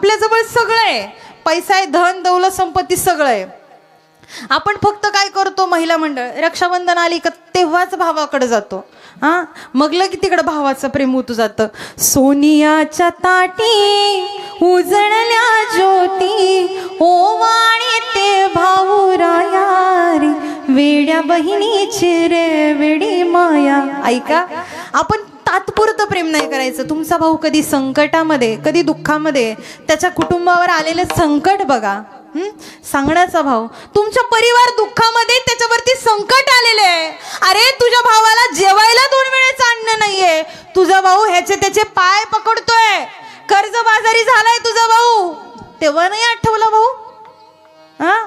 आपल्याजवळ सगळं आहे. पैसा आहे धन दौलत संपत्ती सगळं आहे. आपण फक्त काय करतो महिला मंडळ? रक्षाबंधन आली का तेव्हाच भावाकडे जातो. हा? मग लगी तिकडं भावाचं प्रेम होतं जातं. सोनियाच्या ताटी उजळल्या ज्योती. ओवाणी ते भाऊ वेड्या बहिणीची रे वेडी माया. ऐका आपण तात्पुरतं प्रेम नाही करायचं. तुमचा भाऊ कधी संकटामध्ये कधी दुःखामध्ये त्याच्या कुटुंबावर आलेलं संकट बघा. सांगण्याचा भाऊ. तुमच्या परिवार दुःखामध्ये त्याच्यावरती संकट आलेले आहे. अरे तुझ्या भावाला जेवायला दोन वेळेचं आणणं नाहीये. तुझा भाऊ ह्याचे त्याचे पाय पकडतोय. कर्ज बाजारी झालाय तुझा भाऊ. तेव्हा नाही आठवला भाऊ? हा?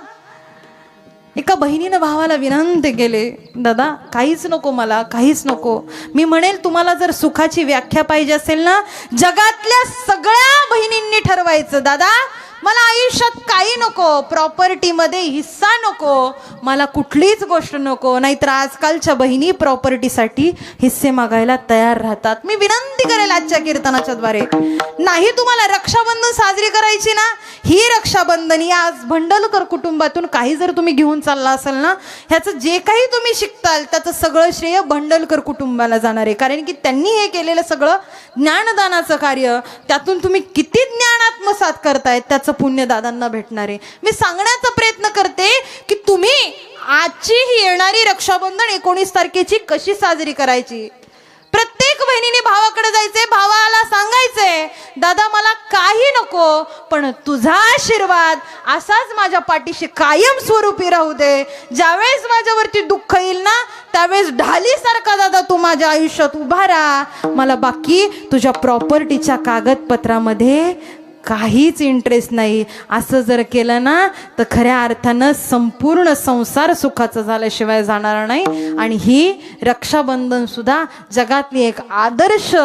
एका बहिणीनं भावाला विनंती केले दादा काहीच नको मला काहीच नको. मी म्हणेल तुम्हाला जर सुखाची व्याख्या पाहिजे असेल ना जगातल्या सगळ्या बहिणींनी ठरवायचं दादा. मला आयुष्यात काही नको प्रॉपर्टीमध्ये हिस्सा नको मला कुठलीच गोष्ट नको नाहीतर आजकालच्या बहिणी प्रॉपर्टीसाठी हिस्से मागायला तयार राहतात. मी विनंती करेल आजच्या कीर्तनाच्या द्वारे. नाही तुम्हाला रक्षाबंधन साजरी करायची ना? ही रक्षाबंधन या आज भंडलकर कुटुंबातून काही जर तुम्ही घेऊन चालला असाल ना ह्याचं जे काही तुम्ही शिकताल त्याचं सगळं श्रेय भंडलकर कुटुंबाला जाणार आहे. कारण की त्यांनी हे केलेलं सगळं ज्ञानदानाचं कार्य त्यातून तुम्ही किती ज्ञान आत्मसात करतायत त्याचं पुण्य दादांना भेटणार. आहे मी सांगण्याचा प्रयत्न करते की तुम्ही आजची ही येणारी रक्षाबंधन एकोणीस तारखेची कशी साजरी करायची? प्रत्येक बहिणीने भावाकडे जायचंय भावाला सांगायचंय दादा मला काही नको पण तुझा आशीर्वाद असाच माझ्या पाठीशी कायम स्वरूपी राहू दे. ज्यावेळेस माझ्यावरती दुःख येईल ना त्यावेळेस ढालीसारखा दादा तू माझ्या आयुष्यात उभा राहा. मला बाकी तुझ्या प्रॉपर्टीच्या कागदपत्रामध्ये काहीच इंटरेस्ट नाही. असं जर केलं ना तर खऱ्या अर्थानं संपूर्ण संसार सुखाचा झाल्याशिवाय जाणार नाही. आणि ही रक्षाबंधन सुद्धा जगातली एक आदर्श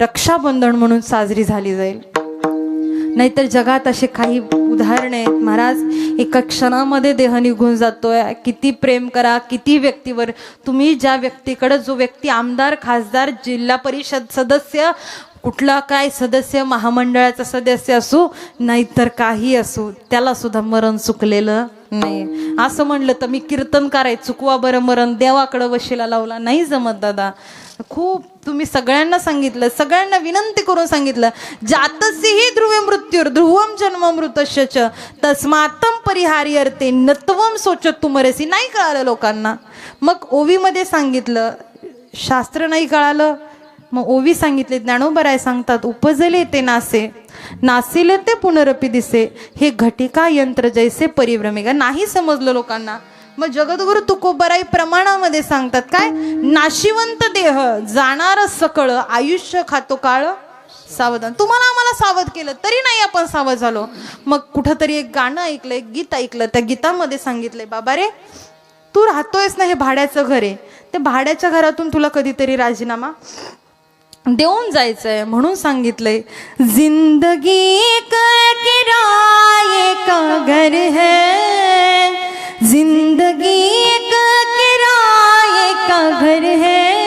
रक्षाबंधन म्हणून साजरी झाली जाईल. नाहीतर जगात असे काही उदाहरणे आहेत महाराज. एका क्षणामध्ये देह निघून जातोय. किती प्रेम करा किती व्यक्तीवर. तुम्ही ज्या व्यक्तीकडे जो व्यक्ती आमदार खासदार जिल्हा परिषद सदस्य कुठला काय सदस्य महामंडळाचा सदस्य असो नाहीतर काही असो त्याला सुद्धा मरण चुकलेलं नाही असं म्हणलं तर मी कीर्तनकार आहे चुकवा बरं मरण देवाकडं वशीला लावला. नाही जमत दादा. खूप तुम्ही सगळ्यांना सांगितलं सगळ्यांना विनंती करून सांगितलं. जातसीही ध्रुवे मृत्यूर ध्रुवम जन्म मृतश्यच तस्मातम परिहार्यर्ते नत्वम सोचत तुमरेसी नाही कळालं लोकांना. मग ओवीमध्ये सांगितलं शास्त्र नाही कळालं. मग ओवी सांगितले ज्ञानोबराय सांगतात उपजले ते नासे. नासिले ते पुनरपी दिसे. हे घटिका यंत्र जैसे परिभ्रमिका नाही समजलं लोकांना. मग जगद्गुरु तुकोबराई प्रमाणामध्ये सांगतात काय? नाशिवंत देह जाणार सकळ आयुष्य खातो काळ सावधान. तुम्हाला आम्हाला सावध केलं तरी नाही आपण सावध झालो. मग कुठंतरी एक गाणं ऐकलं एक गीत ऐकलं त्या गीतामध्ये सांगितलंय बाबा रे तू राहतोयस ना हे भाड्याचं घर आहे. ते भाड्याच्या घरातून तुला कधीतरी राजीनामा. देऊन जायचंय म्हणून सांगितलंय. जिंदगी का किराए का घर है. जिंदगी का का घर है.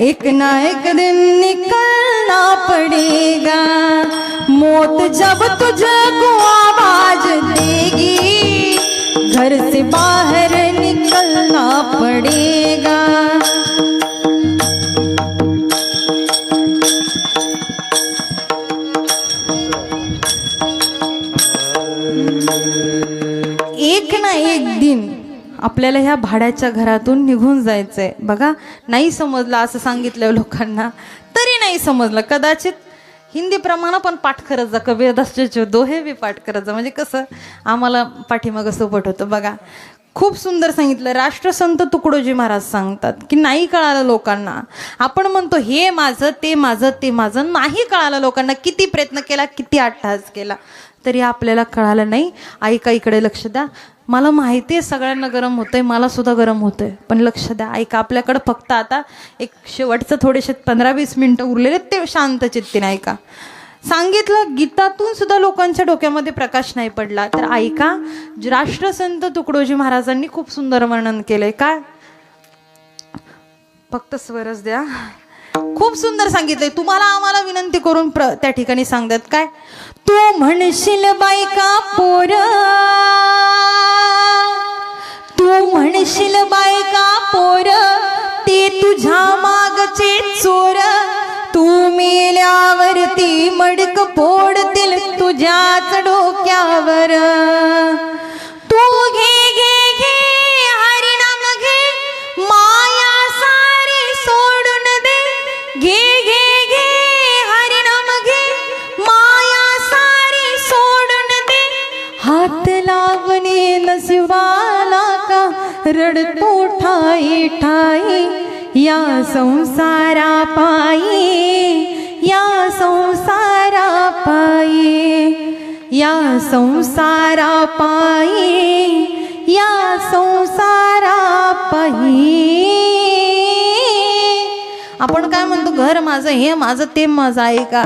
एक ना एक दिन निकलना पड़ेगा. मौत जब तुझको आवाज देगी घर से बाहर निकलना पड़ेगा. एक ना एक दिन आपल्याला ह्या भाड्याच्या घरातून निघून जायचंय. बघा नाही समजलं असं सांगितलं लोकांना तरी नाही समजलं. कदाचित हिंदी प्रमाणे पण पाठ करत जा कबीरदासचे दोहे बी पाठ करत जा. म्हणजे कसं आम्हाला पाठीमागं सोपट होतं. बघा खूप सुंदर सांगितलं. राष्ट्रसंत तुकडोजी महाराज सांगतात की नाही कळालं लोकांना. आपण म्हणतो हे माझं ते माझं ते माझं. नाही कळालं लोकांना किती प्रयत्न केला किती अट्टहास केला. तरी आपल्याला कळालं नाही. ऐका इकडे लक्ष द्या. मला माहिती आहे सगळ्यांना गरम होतंय मला सुद्धा गरम होतंय. पण लक्ष द्या. ऐका आपल्याकडं फक्त आता एक शेवटचं थोडेसे पंधरा वीस मिनटं उरलेले ते शांत चित्तीने ऐका सांगितलं गीतातून सुद्धा लोकांच्या डोक्यामध्ये प्रकाश नाही पडला. तर ऐका राष्ट्रसंत तुकडोजी महाराजांनी खूप सुंदर वर्णन केलंय. काय? फक्त स्वरच द्या. खूप सुंदर सांगितलंय. तुम्हाला आम्हाला विनंती करून प्र त्या ठिकाणी सांगतात काय? तू म्हणशील बायका पोर? तू म्हणशील बायका पोर? ते तुझ्या मागचे चोर. तू मेल्यावरती मडक फोडतील तुझ्याच डोक्यावर. कोणी नशिबाला का रडतो ठाई ठाई या संसारा पायी या संसारा पायी या संसारा पायी या संसारा पायी. आपण काय म्हणतो घर माझं हे माझं ते माझं आहे का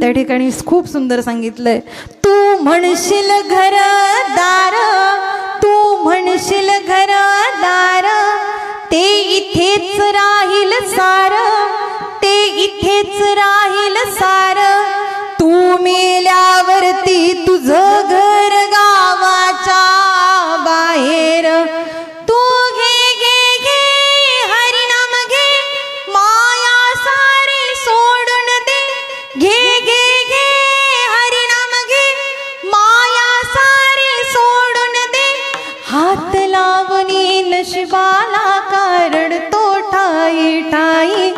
त्या ठिकाणी खूप सुंदर सांगितलंय तू म्हणशील घर दार नशिबाला कारण तो ठाई ठाई.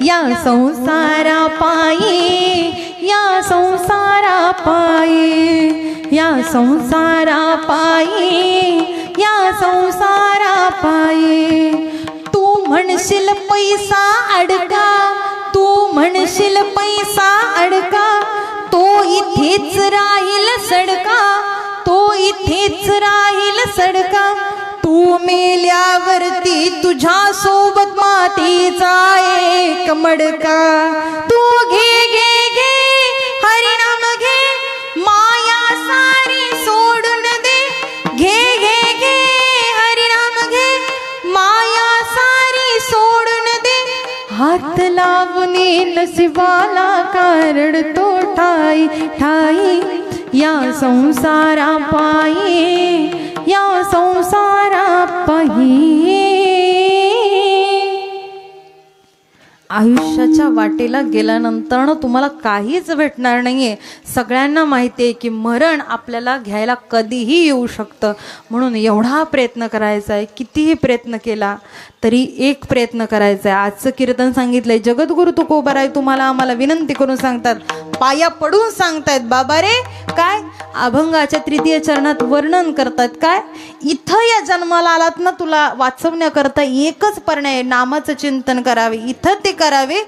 या संसारा पायी या संसारा पायी. या संसारा पायी या संसारा पायी. तू म्हणशील पैसा अडका तू म्हणशील पैसा अडका. तो इथेच राहील सडका तो इथेच राहील सडका. तू मेल्यावरती तुझ्या सोबत मातीचा एक मडका. तू घे घे घे हरिणाम घे माया सारी सोडून दे. घे घे घे हरिणाम घे माया सारी सोडून दे. हात लावून नशिबाला कारण तो ठाई ठाई. या संसारा पायी या संसार bairros. यशाच्या वाटेला गेल्यानंतर तुम्हाला काहीच भेटणार नाहीये. सगळ्यांना माहिती आहे की मरण आपल्याला घ्यायला कधीही येऊ शकतं. म्हणून एवढा प्रयत्न करायचा आहे कितीही प्रयत्न केला तरी एक प्रयत्न करायचा आहे आजचं कीर्तन सांगितलंय जगद्गुरु तुकोबराय तुम्हाला आम्हाला विनंती करून सांगतात. पाया पडून सांगतायत बाबा रे काय? अभंगाच्या तृतीय चरणात वर्णन करतात काय? इथं या जन्माला आलात ना तुला वाचवण्याकरता एकच पर्याय आहे, नामाचं चिंतन करावे. इथं ते करावे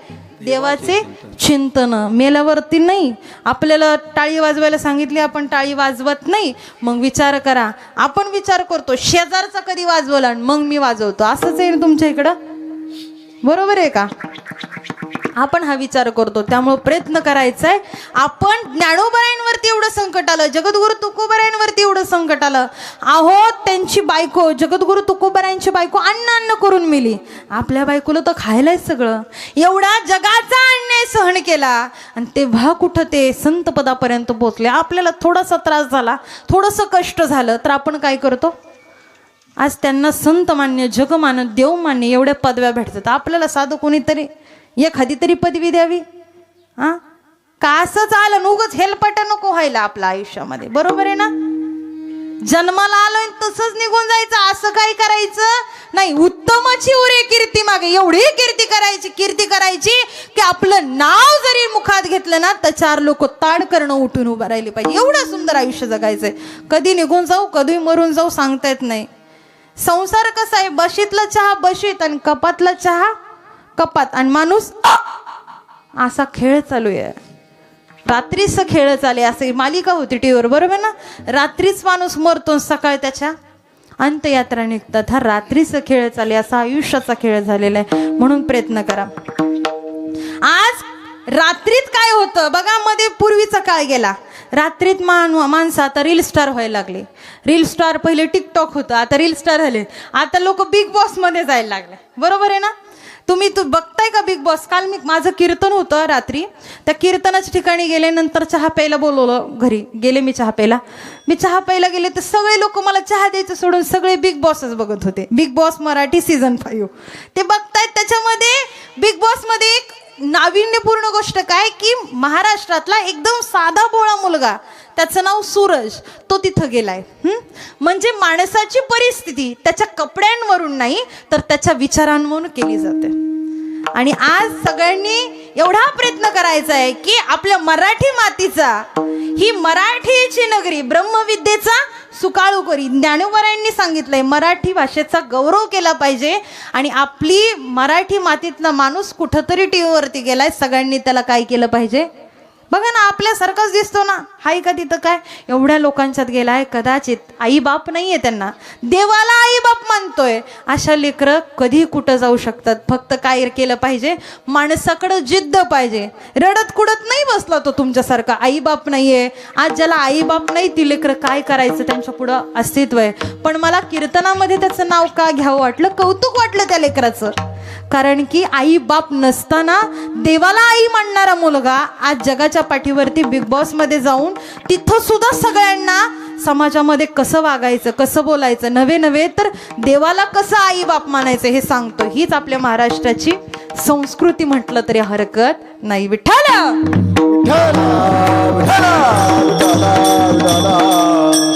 देवाचे चिंतन. मेल्यावरती नाही. आपल्याला टाळी वाजवायला सांगितली आपण टाळी वाजवत नाही. मग विचार करा. आपण विचार करतो शेजारचा कधी वाजवला आणि मग मी वाजवतो. असंच आहे तुमच्या इकडं? बरोबर आहे का? आपण हा विचार करतो. त्यामुळे प्रयत्न करायचा आहे आपण ज्ञानोबरायांवरती एवढं संकट आलं. जगद्गुरु तुकोबरायांवरती एवढं संकट आलं. आहो त्यांची बायको जगद्गुरु तुकोबरायांची बायको अन्न अन्न करून मिली. आपल्या बायकोला तर खायलाच सगळं. एवढा जगाचा अन्याय सहन केला. आणि तेव्हा कुठं ते संत पदापर्यंत पोचले? आपल्याला थोडासा त्रास झाला. थोडंसं कष्ट झालं. तर आपण काय करतो? आज त्यांना संत मान्य जगमान्य देवमान्य एवढ्या पदव्या भेटतात. आपल्याला साधं कोणीतरी एखादी तरी पदवी द्यावी? हा? का असंच आलं? उगच हेलपट नको व्हायला आपल्या आयुष्यामध्ये. बरोबर आहे ना? जन्माला आलोय तसंच निघून जायचं. असं काही करायचं नाही. उत्तमाची उरे कीर्ती मागे. एवढी कीर्ती करायची कीर्ती करायची की आपलं नाव जरी मुखात घेतलं ना तर चार लोक ताड करणं उठून उभं राहिले पाहिजे. एवढं सुंदर आयुष्य जगायचंय. कधी निघून जाऊ कधी मरून जाऊ सांगता येत नाही. संसार कसा आहे? बशीतला चहा बशीत. आणि कपातला चहा कपात. आणि माणूस असा खेळ चालू आहे. रात्रीच खेळ चाले असे मालिका होती टीव्हीवर बरोबर ना? रात्रीच माणूस मरतो सकाळ त्याच्या अंतयात्रा निघतात. हा रात्रीच खेळ चाले असा आयुष्याचा खेळ झालेला आहे. म्हणून प्रयत्न करा. आज रात्रीत काय होतं? बघा मध्ये पूर्वीचा काळ गेला. रात्रीत मान माणसं आता रील स्टार व्हायला लागले. रील स्टार पहिले टिकटॉक होतं. आता रील स्टार झाले. आता लोक बिग बॉसमध्ये जायला लागले. बरोबर आहे ना? तुम्ही तू बघताय का बिग बॉस काल मी माझं कीर्तन होतं रात्री. त्या कीर्तनाच्या ठिकाणी गेले नंतर चहा प्यायला बोलवलं घरी. गेले मी चहा प्यायला. मी चहा प्यायला गेले तर सगळे लोक मला चहा द्यायचं सोडून सगळे बिग बॉसच बघत होते. Big boss Marathi season five ते बघतायत त्याच्यामध्ये बिग बॉसमध्ये एक नाविन्यपूर्ण गोष्ट काय की महाराष्ट्रातला एकदम साधा बोळा मुलगा त्याचं नाव सूरज तो तिथं गेलाय. म्हणजे माणसाची परिस्थिती त्याच्या कपड्यांवरून नाही तर त्याच्या विचारांवरून केली जाते. आणि आज सगळ्यांनी एवढा प्रयत्न करायचा आहे की आपल्या मराठी मातीचा ही मराठीची नगरी ब्रह्मविद्येचा सुकाळू करी ज्ञानोबरायांनी सांगितलंय मराठी भाषेचा गौरव केला पाहिजे आणि आपली मराठी मातीतला माणूस कुठंतरी टीव्हीवरती गेलाय सगळ्यांनी त्याला काय केलं पाहिजे? बघा ना आपल्यासारखाच दिसतो ना. हाय का तिथं काय? एवढ्या लोकांच्यात गेलाय कदाचित आई बाप नाहीये त्यांना. देवाला आई बाप मानतोय. अशा लेकरं कधी कुठं जाऊ शकतात? फक्त काय केलं पाहिजे माणसाकडं जिद्द पाहिजे. रडत कुडत नाही बसला तो तुमच्यासारखा. आई बाप नाहीये. आज ज्याला आई बाप नाही ती लेकरं काय करायचं? त्यांच्या पुढं अस्तित्व आहे. पण मला कीर्तनामध्ये त्याचं नाव का घ्यावं वाटलं? कौतुक वाटलं त्या लेकराचं. कारण की आई बाप नसताना देवाला आई म्हणणारा मुलगा आज जगाच्या पाठीवरती बिग बॉसमध्ये जाऊन तिथं सुद्धा सगळ्यांना समाजामध्ये कसं वागायचं कसं बोलायचं नवे नवे तर देवाला कसं आई बाप मानायचं हे सांगतो. हीच आपल्या महाराष्ट्राची संस्कृती म्हटलं तरी हरकत नाही. विठ्ठल!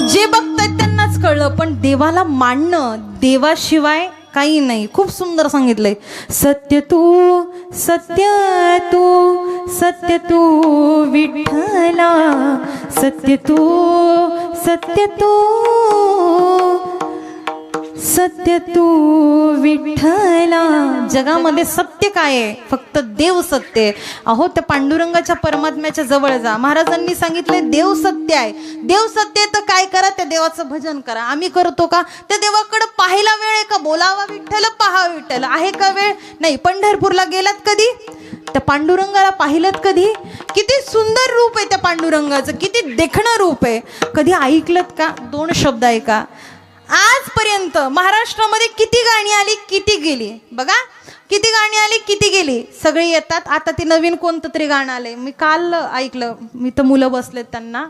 जे बघतायत त्यांनाच कळलं पण देवाला मानणं देवाशिवाय काही नाही. खूप सुंदर सांगितलंय. सत्य तू सत्य तू सत्य तू विठ्ठला. सत्य तू सत्य तू. सत्य तू विठ्ठला. जगामध्ये सत्य काय आहे? फक्त देव सत्य आहे. अहो त्या पांडुरंगाच्या परमात्म्याच्या जवळ जा. महाराजांनी सांगितले देव सत्य आहे. देव सत्य आहे तर काय करा? त्या देवाचं भजन करा. आम्ही करतो का? त्या देवाकडे पाहायला वेळ आहे का? बोलावा विठ्ठल पहा विठ्ठल. आहे का वेळ? नाही. पंढरपूरला गेलात कधी? त्या पांडुरंगाला पाहिलं कधी? किती सुंदर रूप आहे त्या पांडुरंगाचं. किती देखणं रूप आहे. कधी ऐकलत का? दोन शब्द आहे का आजपर्यंत महाराष्ट्रामध्ये किती गाणी आली किती गेली? बघा किती गाणी आली किती गेली? सगळी येतात. आता ते नवीन कोणतं तरी गाणं आलंय. मी काल ऐकलं. मी तर मुलं बसलेत त्यांना.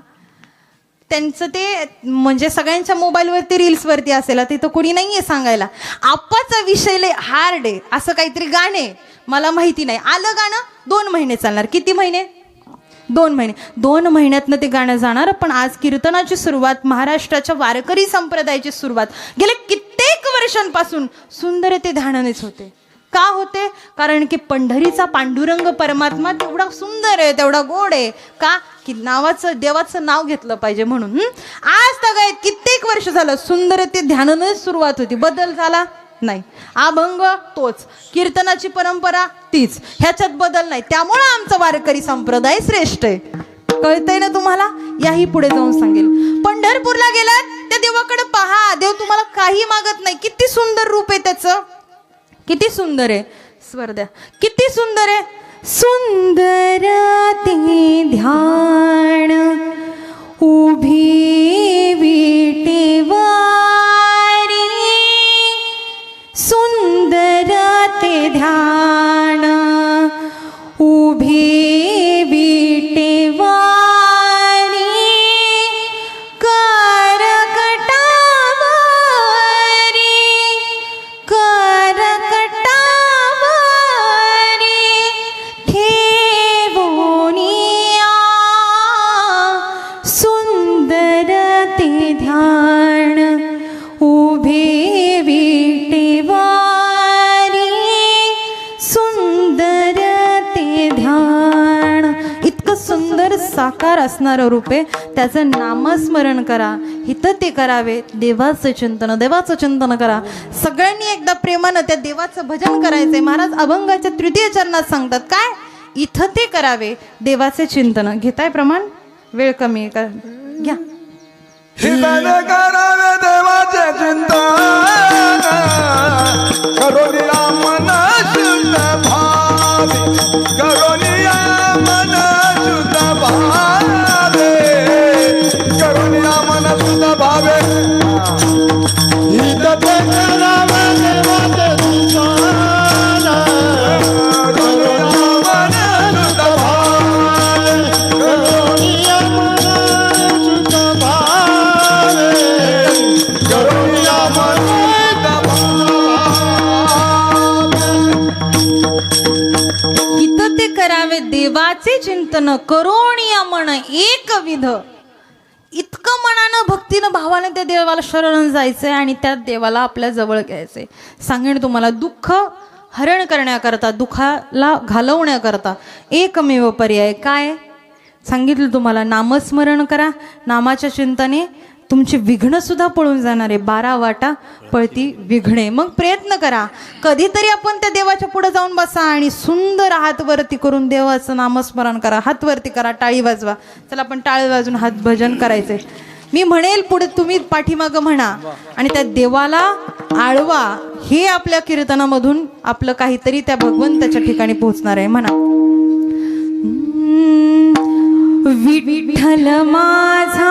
त्यांचं ते म्हणजे सगळ्यांच्या मोबाईलवरती रील्सवरती असेल. तिथं कोणी नाही आहे सांगायला. आप्पाचा विषय लय हार्ड आहे. असं काहीतरी गाणे मला माहिती नाही. आलं गाणं दोन महिने चालणार. किती महिने? दोन महिने. दोन महिन्यातनं ते गाणं जाणार पण आज कीर्तनाची सुरुवात महाराष्ट्राच्या वारकरी संप्रदायाची सुरुवात. गेले कित्येक वर्षांपासून सुंदर ते ध्यानानेच होते. का होते? कारण की पंढरीचा पांडुरंग परमात्मा तेवढा सुंदर आहे तेवढा गोड आहे. का? की नावाचं देवाचं नाव घेतलं पाहिजे म्हणून. आज तगायत कित्येक वर्ष झालं सुंदर ते ध्यानानेच सुरुवात होती. बदल झाला? नाही. अभंग तोच. कीर्तनाची परंपरा तीच. ह्याच्यात बदल नाही. त्यामुळं आमचा वारकरी संप्रदाय श्रेष्ठ आहे. कळतंय ना तुम्हाला? याही पुढे जाऊन सांगेल. पंढरपूरला गेलात त्या देवाकडे पहा. देव तुम्हाला काही मागत नाही. किती सुंदर रूप आहे त्याचं. किती सुंदर आहे. स्वर द्या. किती सुंदर आहे. सुंदर ते ध्यान. उभी विटेवा ध्यान सुंदर साकार असणारं रूपे त्याचं नामस्मरण करा. हिथं ते करावे देवाचं चिंतन देवाचं चिंतन करा. सगळ्यांनी एकदा प्रेमानं त्या देवाचं भजन करायचंय. महाराज अभंगाच्या तृतीय चरणात सांगतात काय? इथं ते करावे देवाचे चिंतन. घेताय प्रमाण? वेळ कमी कर घ्या. करावे देवाचे चिंतन. हित ते करावे देवाचे चिंतन करोणीय म्हण एक विध इतकं मनानं भक्तीनं भावाने त्या देवाला शरण जायचंय आणि त्या देवाला आपल्या जवळ घ्यायचंय. सांगेन तुम्हाला दुःख हरण करण्याकरता दुःखाला घालवण्याकरता एकमेव पर्याय काय? सांगितलं तुम्हाला नामस्मरण करा. नामाच्या चिंतने तुमचे विघ्न सुद्धा पळून आहे बारा वाटा पळती विघणे मग प्रयत्न करा. कधीतरी आपण त्या देवाच्या पुढे जाऊन बसा आणि सुंदर हात वरती करून देवाचं नामस्मरण करा. हात वरती करा. टाळी वाजवा. चला आपण टाळी वाजून हात भजन करायचंय मी म्हणेल पुढे तुम्ही पाठीमागं म्हणा आणि त्या देवाला आळवा. हे आपल्या कीर्तनामधून आपलं काहीतरी त्या भगवंताच्या ठिकाणी पोहोचणार आहे. म्हणा. विठ्ठल माझा